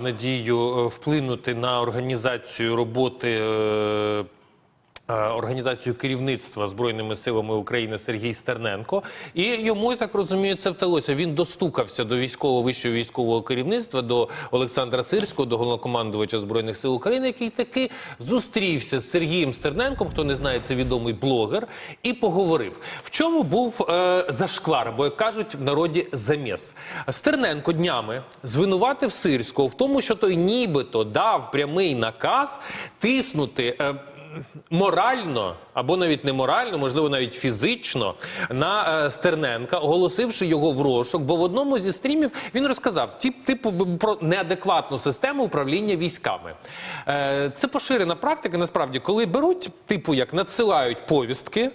надію е, вплинути на організацію роботи. Е, Організацію керівництва збройними силами України Сергій Стерненко, і йому я так розумію, це вдалося. Він достукався до військового вищого військового керівництва, до Олександра Сирського, до головнокомандувача збройних сил України, який таки зустрівся з Сергієм Стерненком. Хто не знає, це відомий блогер, і поговорив. В чому був е, зашквар? Бо як кажуть в народі заміс. Стерненко днями звинуватив Сирського в тому, що той нібито дав прямий наказ тиснути. Е, Морально або навіть не морально, можливо, навіть фізично на е, Стерненка, оголосивши його в розшук, бо в одному зі стрімів він розказав тип, типу про неадекватну систему управління військами. Е, це поширена практика. Насправді, коли беруть, типу, як надсилають повістки.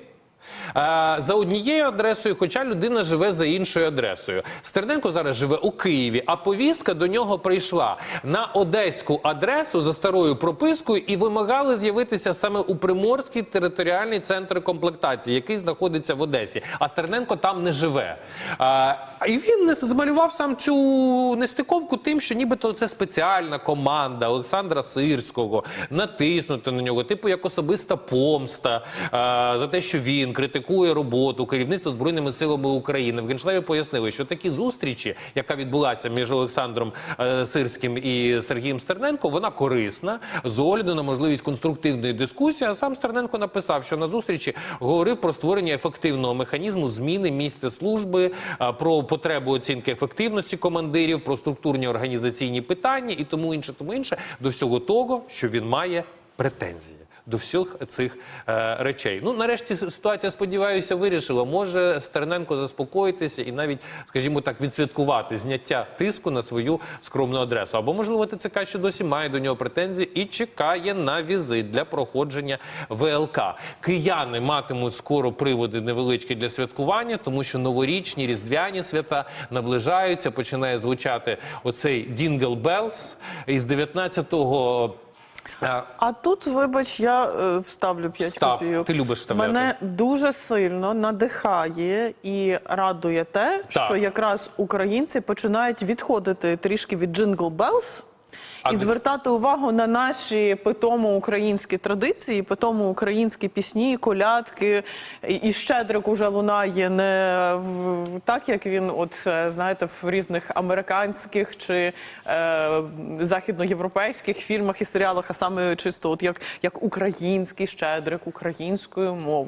Е, За однією адресою, хоча людина живе за іншою адресою. Стерненко зараз живе у Києві, а повістка до нього прийшла на одеську адресу за старою пропискою і вимагали з'явитися саме у Приморський територіальний центр комплектації, який знаходиться в Одесі. А Стерненко там не живе. А, і він не змалював сам цю нестиковку тим, що нібито це спеціальна команда Олександра Сирського, натиснути на нього, типу як особиста помста а, за те, що він критикує роботу керівництва збройними силами України. В Генштабі пояснили, що такі зустрічі, яка відбулася між Олександром е, Сирським і Сергієм Стерненко, вона корисна з огляду на можливість конструктивної дискусії. А сам Стерненко написав, що на зустрічі говорив про створення ефективного механізму зміни місця служби, про потребу оцінки ефективності командирів, про структурні організаційні питання і тому інше, тому інше до всього того, що він має претензії. До всіх цих е, речей. Ну, нарешті ситуація, сподіваюся, вирішила. Може Стерненко заспокоїтися і навіть, скажімо так, відсвяткувати зняття тиску на свою скромну адресу. Або, можливо, ТЦК ще досі має до нього претензії і чекає на візит для проходження ВЛК. Кияни матимуть скоро приводи невеличкі для святкування, тому що новорічні різдвяні свята наближаються. Починає звучати оцей Дінгл Белс із 19-го. А тут, вибач, я е, вставлю 5 Став. копійок. Ти любиш вставляти. Мене дуже сильно надихає і радує те, Так. що якраз українці починають відходити трішки від Jingle Bells А і звертати увагу на наші питомо українські традиції, питомо українські пісні, колядки. І, щедрик уже лунає не в, в- так, як він, от е, знаєте, в різних американських чи е, західноєвропейських фільмах і серіалах, а саме чисто, от як, як український щедрик українською мовою.